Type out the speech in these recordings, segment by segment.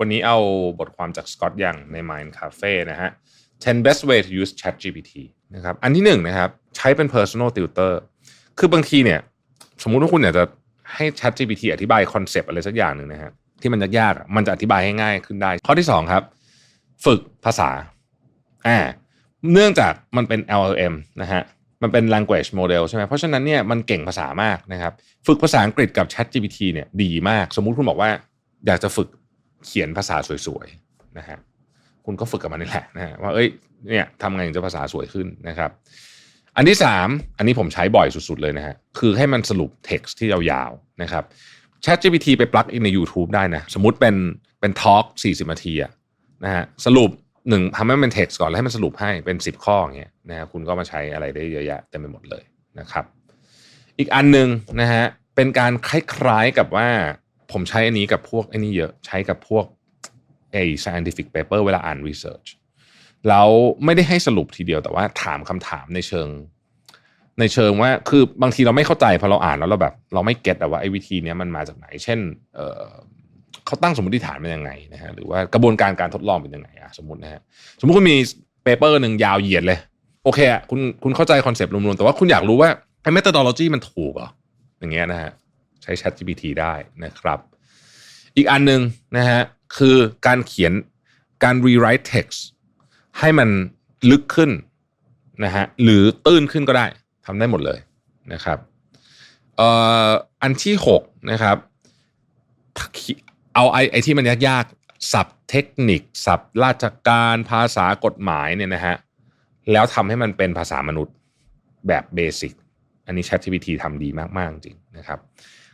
วันนี้เอาบทความจากสกอตยังใน Mind Cafe นะฮะ 10 best way to use Chat GPT นะครับ อันที่หนึ่งนะครับ ใช้เป็น personal tutor คือบางทีเนี่ย สมมุติว่าคุณอยากจะให้ Chat GPT อธิบายคอนเซปต์อะไรสักอย่างหนึ่งนะฮะที่มันยากๆมันจะอธิบายให้ง่ายขึ้นได้ ข้อที่สองครับ ฝึกภาษาอ่าเนื่องจากมันเป็น LLM นะฮะมันเป็น language model ใช่ไหม เพราะฉะนั้นเนี่ยมันเก่งภาษามากนะครับ ฝึกภาษาอังกฤษกับ Chat GPT เนี่ยดีมาก สมมุติคุณบอกว่าอยากจะฝึก เขียนภาษาสวยๆนะฮะคุณก็ฝึกกับมันนี่แหละนะฮะว่าเอ้ยเนี่ยทำไงถึงจะภาษาสวยขึ้นนะครับ อันที่สามอันนี้ผมใช้บ่อยสุดๆเลยนะฮะคือให้มันสรุป text ที่ยาวๆนะครับ Chat GPT ไปปลักอินใน YouTube ได้นะ สมมุติเป็นเป็นทอล์ก40 นาทีอะนะฮะสรุปหนึ่งทำให้มัน text ก่อน แล้วให้มันสรุปให้เป็น 10 ข้ออย่างเงี้ยนะฮะคุณก็มาใช้อะไรได้เยอะแยะเต็มไปหมดเลยนะครับ อีกอันหนึ่งนะฮะเป็นการคล้ายๆกับว่า ผมใช้อันนี้กับพวกไอ้นี่เยอะใช้กับพวกไอ้ scientific paper เวลาอ่าน research แล้วไม่ได้ให้สรุปทีเดียวแต่ว่าถามคำถามในเชิง ในเชิงว่าคือบางทีเราไม่เข้าใจพอเราอ่านแล้วเราแบบ เราไม่เก็ตแต่ว่าไอ้วิธีนี้มันมาจากไหน เช่นเเขาตั้งสมมติฐานเป็นยังไงนะฮะหรือว่ากระบวนการการทดลองเป็นยังไงอะสมมตินะฮะสมมติคุณมีเปเปอร์หนึ่งยาวเหยียดเลย โอเคอะคุณคุณเข้าใจคอนเซปต์รวมๆแต่ว่าคุณอยากรู้ว่าไอ้ methodology มันถูกเหรออย่างเงี้ยนะฮะ ช้ Chat GPT ได้นะครับ อีกอันหนึ่งนะฮะคือการเขียนการ rewrite text ให้มันลึกขึ้นนะฮะหรือตื้นขึ้นก็ได้ทำได้หมดเลยนะครับเอ่ออันที่หกนะครับเอาไอ้ไอ้ที่มันยากๆสับเทคนิคสับราชการภาษากฎหมายเนี่ยนะฮะแล้วทำให้มันเป็นภาษามนุษย์แบบเบสิกอันนี้ ChatGPT ทำดีมาก ๆ จริงนะครับ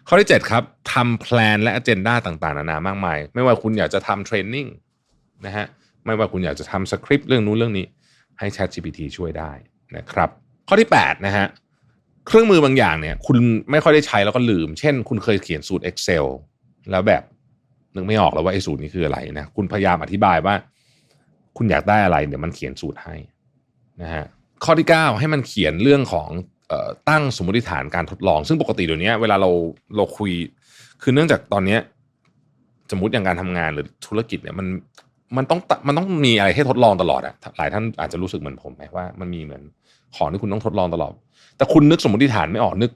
ข้อที่ 7 ครับทำแพลนและ a เจนดาต่างๆนานามากมาย ไม่ว่าคุณอยากจะทำเทรนนิ่งนะฮะไม่ว่าคุณอยากจะทำสคริปต์เรื่องนู้นเรื่องนี้ให้ ChatGPT ช่วยได้นะครับ ข้อที่ 8 นะฮะเครื่องมือบางอย่างเนี่ยคุณไม่ค่อยได้ใช้แล้วก็ลืม เช่น คุณเคยเขียนสูตร Excel แล้วแบบนึกไม่ออกแล้วว่าไอ้สูตรนี้คืออะไรนะคุณพยายามอธิบายว่า คุณอยากได้อะไรเดี๋ยวมันเขียนสูตรให้นะฮะข้อที่ 9 ให้มันเขียนเรื่องของ ตั้งสมมติฐานการทดลอง ซึ่งปกติเดี๋ยวนี้เวลาเราเราคุย คือเนื่องจากตอนนี้สมมติอย่างการทำงานหรือธุรกิจเนี่ยมันมันต้องมันต้องมีอะไรให้ทดลองตลอดอะหลายท่านอาจจะรู้สึกเหมือนผมไหมว่ามันมีเหมือนของที่คุณต้องทดลองตลอด แต่คุณนึกสมมติฐานไม่ออกนึก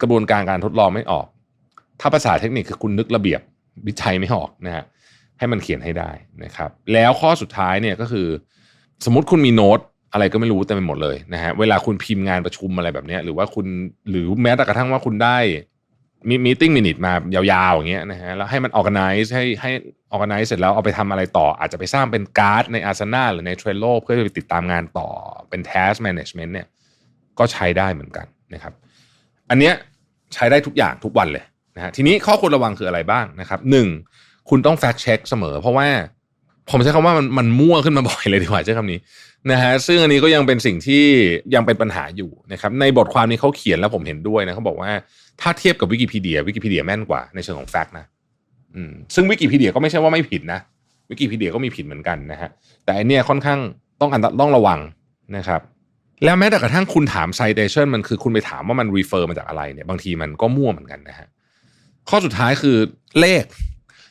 กระบวนการการทดลองไม่ออก ถ้าภาษาเทคนิคคือคุณนึกระเบียบวิจัยไม่ออกนะฮะให้มันเขียนให้ได้นะครับ แล้วข้อสุดท้ายเนี่ยก็คือ สมมติคุณมีโน้ต อะไรก็ไม่รู้เต็มไปหมดเลยนะฮะเวลาคุณพิมพ์งานประชุมอะไรแบบนี้หรือว่าคุณหรือแม้แต่กระทั่งว่าคุณได้มีมีติ้งมินิทมายาวๆอย่างเงี้ยนะฮะแล้วให้มัน organize ให้ให้ organize เสร็จแล้วเอาไปทำอะไรต่อ อาจจะไปสร้างเป็นการ์ดใน Asana หรือใน Trello เพื่อไปติดตามงานต่อเป็น task management เนี่ยก็ใช้ได้เหมือนกันนะครับ อันเนี้ยใช้ได้ทุกอย่างทุกวันเลยนะฮะทีนี้ข้อควรระวังคืออะไรบ้างนะครับหนึ่งคุณต้อง fact check เสมอ เพราะว่า ผมใช้คำว่ามันมันมั่วขึ้นมาบ่อยเลยดีกว่าใช้คำนี้นะฮะซึ่งอันนี้ก็ยังเป็นสิ่งที่ยังเป็นปัญหาอยู่นะครับในบทความนี้เขาเขียนแล้วผมเห็นด้วยนะเขาบอกว่าถ้าเทียบกับวิกิพีเดียวิกิพีเดียแม่นกว่าในเชิงของแฟกต์นะอืมซึ่งวิกิพีเดียก็ไม่ใช่ว่าไม่ผิดนะวิกิพีเดียก็มีผิดเหมือนกันนะฮะแต่อันเนี้ยค่อนข้างต้องอันต้องระวังนะครับแล้วแม้แต่กระทั่งคุณถาม citation มันคือคุณไปถามว่ามัน refer มาจากอะไรเนี่ยบางทีมันก็มั่วเหมือนกันนะฮะข้อสุดท้ายคือเลข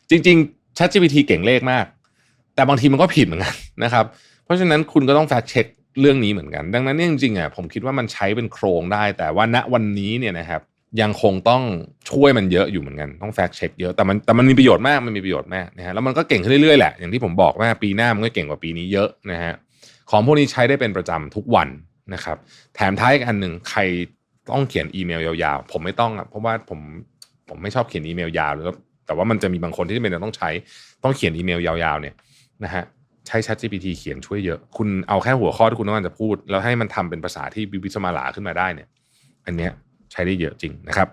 จริง ๆ ChatGPT เก่งเลขมาก แต่บางทีมันก็ผิดเหมือนกันนะครับ เพราะฉะนั้นคุณก็ต้อง fact check เรื่องนี้เหมือนกัน ดังนั้นเนี่ยจริงๆอะผมคิดว่ามันใช้เป็นโครงได้ แต่ว่าณวันนี้เนี่ยนะครับยังคงต้องช่วยมันเยอะอยู่เหมือนกันต้องแฟกเช็คเยอะแต่มันแต่มันมีประโยชน์มากมันมีประโยชน์มากนะฮะแล้วมันก็เก่งขึ้นเรื่อยๆแหละอย่างที่ผมบอกว่าปีหน้ามันก็เก่งกว่าปีนี้เยอะนะฮะของพวกนี้ใช้ได้เป็นประจำทุกวันนะครับ แถมท้ายอีกอันหนึ่งใครต้องเขียนอีเมลยาวๆ ผมไม่ต้องอะเพราะว่าผมผมไม่ชอบเขียนอีเมลยาวแล้วแต่ว่ามันจะมีบางคนที่เป็นต้องใช้ต้องเขียนอีเมลยาวๆเนี่ย นะฮะใช้ Chat GPT เขียนช่วยเยอะ คุณเอาแค่หัวข้อที่คุณต้องการจะพูด แล้วให้มันทำเป็นภาษาที่วิวิสมาลาขึ้นมาได้เนี่ย อันเนี้ยใช้ได้เยอะจริงนะครับ